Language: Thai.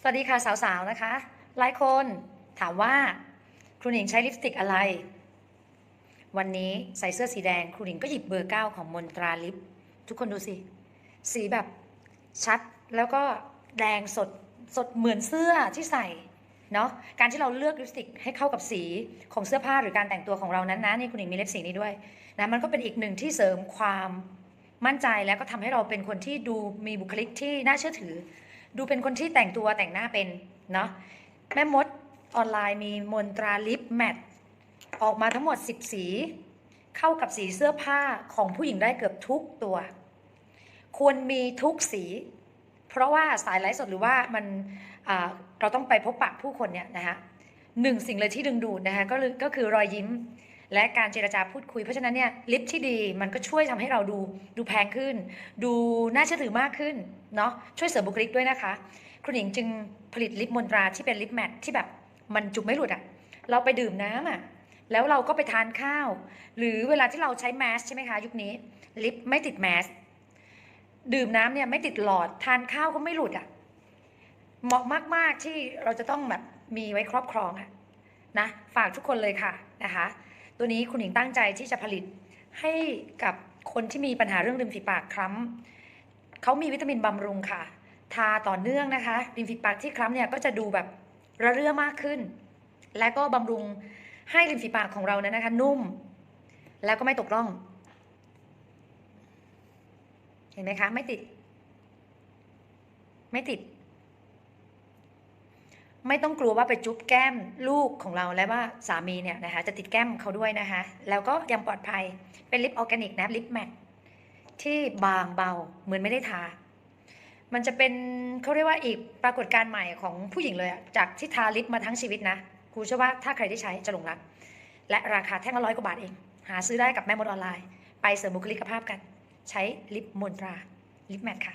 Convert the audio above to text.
สวัสดีค่ะสาวๆนะคะ หลายคนถามว่าครูหนิงใช้ลิปสติกอะไร วันนี้ใส่เสื้อสีแดงครูหนิงก็หยิบเบอร์เก้าของมนตราลิป ทุกคนดูสิ สีแบบชัดแล้วก็แดงสดสดเหมือนเสื้อที่ใส่เนาะการที่เราเลือกลิปสติกให้เข้ากับสีของเสื้อผ้าหรือการแต่งตัวของเรานั้นนะนี่คุณหญิงมีเล็บสีนี้ด้วยนะมันก็เป็นอีกหนึ่งที่เสริมความมั่นใจแล้วก็ทำให้เราเป็นคนที่ดูมีบุคลิกที่น่าเชื่อถือ ดูเป็นคนที่แต่งตัวแต่งหน้าเป็นเนาะแม่มดออนไลน์มีมนตราลิปแมทออกมาทั้งหมด 10 สี เข้ากับสีเสื้อผ้าของผู้หญิงได้เกือบทุกตัว ควรมีทุกสี เพราะว่าสายไลฟ์สดหรือว่ามันเราต้องไปพบปะผู้คนเนี่ยนะคะหนึ่งสิ่งเลยที่ดึงดูดนะคะก็คือรอยยิ้ม และการเจรจาพูดคุย เพราะฉะนั้นเนี่ยลิปที่ดีมันก็ช่วยทำให้เราดูดูแพงขึ้น ดูน่าเชื่อถือมากขึ้นเนาะช่วยเสริมบุคลิกด้วยนะคะ คุณหญิงจึงผลิตลิปมนตราที่เป็นลิปแมทที่แบบมันจุกไม่หลุดอะเราไปดื่มน้ำอะแล้วเราก็ไปทานข้าว หรือเวลาที่เราใช้แมสใช่ไหมคะ ยุคนี้ลิปไม่ติดแมสดื่มน้ำเนี่ยไม่ติดหลอดทานข้าวก็ไม่หลุดอะ่ะเหมาะมาก ๆ ที่เราจะต้องแบบมีไว้ครอบครองอะนะฝากทุกคนเลยค่ะนะคะ ตัวนี้คุณหญิงตั้งใจที่จะผลิตให้กับคนที่มีปัญหาเรื่องริมฝีปากคล้ำเขามีวิตามินบำรุงค่ะ ทาต่อเนื่องนะคะ ริมฝีปากที่คล้ำเนี่ยก็จะดูแบบระเรื่อมากขึ้น และก็บำรุงให้ริมฝีปากของเรานั้นนะคะ นุ่ม แล้วก็ไม่ตกร่อง เห็นไหมคะ ไม่ติด ไม่ติด ไม่ต้องกลัวว่าไปจุ๊บแก้มลูกของเราและว่าสามีเนี่ยนะคะจะติดแก้มเขาด้วยนะคะ แล้วก็ยังปลอดภัยเป็นลิปออร์แกนิกนะลิปแมทที่บางเบาเหมือนไม่ได้ทา มันจะเป็นเขาเรียกว่าอีกปรากฏการณ์ใหม่ของผู้หญิงเลยอะจากที่ทาลิปมาทั้งชีวิตนะครูเชื่อว่าถ้าใครได้ใช้จะหลงรัก และราคาแท่งละร้อยกว่าบาทเอง หาซื้อได้กับแม่มดออนไลน์ ไปเสริมบุคลิกภาพกัน ใช้ลิปมนตราลิปแมทค่ะ